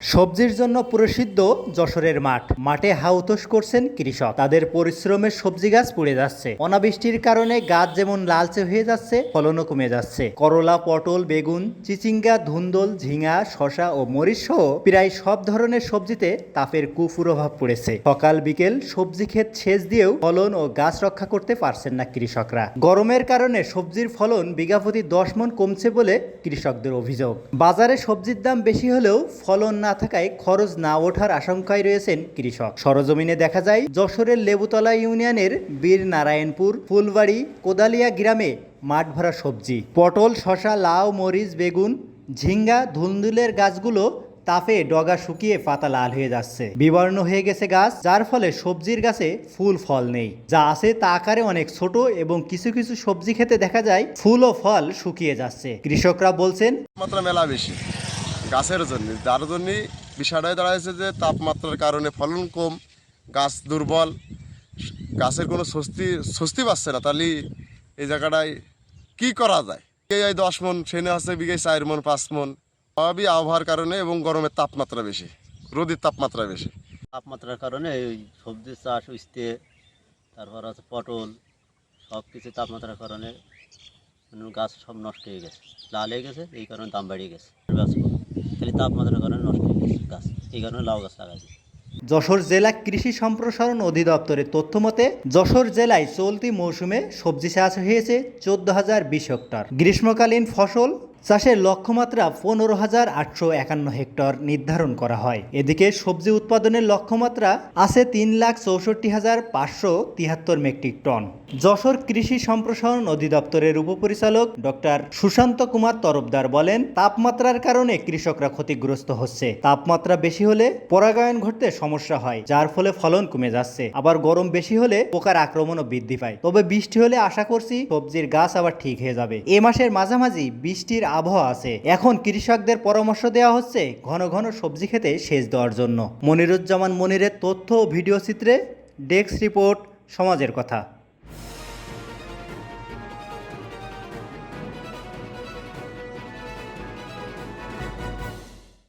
সবজির জন্য প্রসিদ্ধ যশোরের মাঠ। মাঠে হাউতোষ করছেন কৃষক। তাদের পরিশ্রমের সবজি গাছ পুড়ে যাচ্ছে। অনাবৃষ্টির কারণে গাছ যেমন লালচে হয়ে যাচ্ছে, ফলনও কমে যাচ্ছে। করলা, পটল, বেগুন, চিচিঙ্গা, ধুন্দল, ঝিঙা শশা ও মরিচ সহ প্রায় সব ধরনের সবজিতে তাপের কুপ্রভাব পড়েছে। সকাল, বিকেল সবজি ক্ষেত সেচ দিয়েও ফলন ও গাছ রক্ষা করতে পারছেন না কৃষকরা। গরমের কারণে সবজির ফলন বিঘা প্রতি দশ মন কমছে বলে কৃষকদের অভিযোগ। বাজারে সবজির দাম বেশি হলেও ফলন না থাকায় খরচ না ওঠার আশঙ্কায় রয়েছেন কৃষক। সরজমিনে দেখা যায়, যশোরের লেবুতলা ইউনিয়নের বীর নারায়ণপুর ফুলবাড়ি, কোদালিয়া গ্রামে মাঠ ভরা সবজি। পটল শশা লাউ, মরিচ, বেগুন, ঝিঙ্গা, ধুন্দুলের গাছগুলো তাপে ডগা শুকিয়ে পাতা লাল হয়ে যাচ্ছে। বিবর্ণ হয়ে গেছে গাছ, যার ফলে সবজির গাছে ফুল ফল নেই। যা আছে তা আকারে অনেক ছোট এবং কিছু কিছু সবজি খেতে দেখা যায়, ফুল ও ফল শুকিয়ে যাচ্ছে। কৃষকরা বলছেন তাপমাত্রা মেলা বেশি। গাছের জন্য। যার জন্য বিষয়টাই দাঁড়াইছে যে তাপমাত্রার কারণে ফলন কম, গাছ দুর্বল, গাছের কোনো স্বস্তি স্বস্তি পাচ্ছে না। তাহলে এই জায়গাটায় কি করা যায়? এই দশ মন, সেনে আছে বিঘে চার মন, পাঁচ মন। স্বাভাবিক আবহাওয়ার কারণে এবং গরমের তাপমাত্রা বেশি, রোদের তাপমাত্রা বেশি। তাপমাত্রার কারণে এই সবজি চাষ উঠতে তারপর আছে পটল সব কিছু তাপমাত্রার কারণে গাছ সব নষ্ট হয়ে গেছে। লাল হয়ে গেছে, এই কারণে দাম বাড়িয়ে গেছে। খালি তাপমাত্রার কারণে নষ্ট হয়ে গেছে গাছ। এই কারণে লাউ গাছ লাগাইছে যশোর জেলা কৃষি সম্প্রসারণ অধিদপ্তরের তথ্য মতে, যশোর জেলায় চলতি মৌসুমে সবজি চাষ হয়েছে চোদ্দ হাজার বিশ হেক্টর। গ্রীষ্মকালীন ফসল চাষের লক্ষ্যমাত্রা পনেরো হাজার আটশো একান্ন হেক্টর নির্ধারণ করা হয়। এদিকে সবজি উৎপাদনের লক্ষ্যমাত্রা আছে তিন লাখ চৌষট্টি হাজার পাঁচশো তিয়াত্তর মেট্রিক টন। যশোর কৃষি সম্প্রসারণ অধিদপ্তরের উপপরিচালক ডক্টর সুশান্ত কুমার তরফদার বলেন, তাপমাত্রার কারণে কৃষকরা ক্ষতিগ্রস্ত হচ্ছে। তাপমাত্রা বেশি হলে পরাগায়ন ঘটতে সমস্যা হয়, যার ফলে ফলন কমে যাচ্ছে। আবার গরম বেশি হলে পোকার আক্রমণও বৃদ্ধি পায়। তবে বৃষ্টি হলে আশা করছি সবজির গাছ আবার ঠিক হয়ে যাবে। এ মাসের মাঝামাঝি বৃষ্টির আবহাওয়া আছে। এখন কৃষকদের পরামর্শ দেওয়া হচ্ছে ঘন ঘন সবজি খেতে সেচ দেওয়ার জন্য। মনিরুজ্জামান মনিরের তথ্য ও ভিডিও চিত্রে ডেস্ক রিপোর্ট, সমাজের কথা।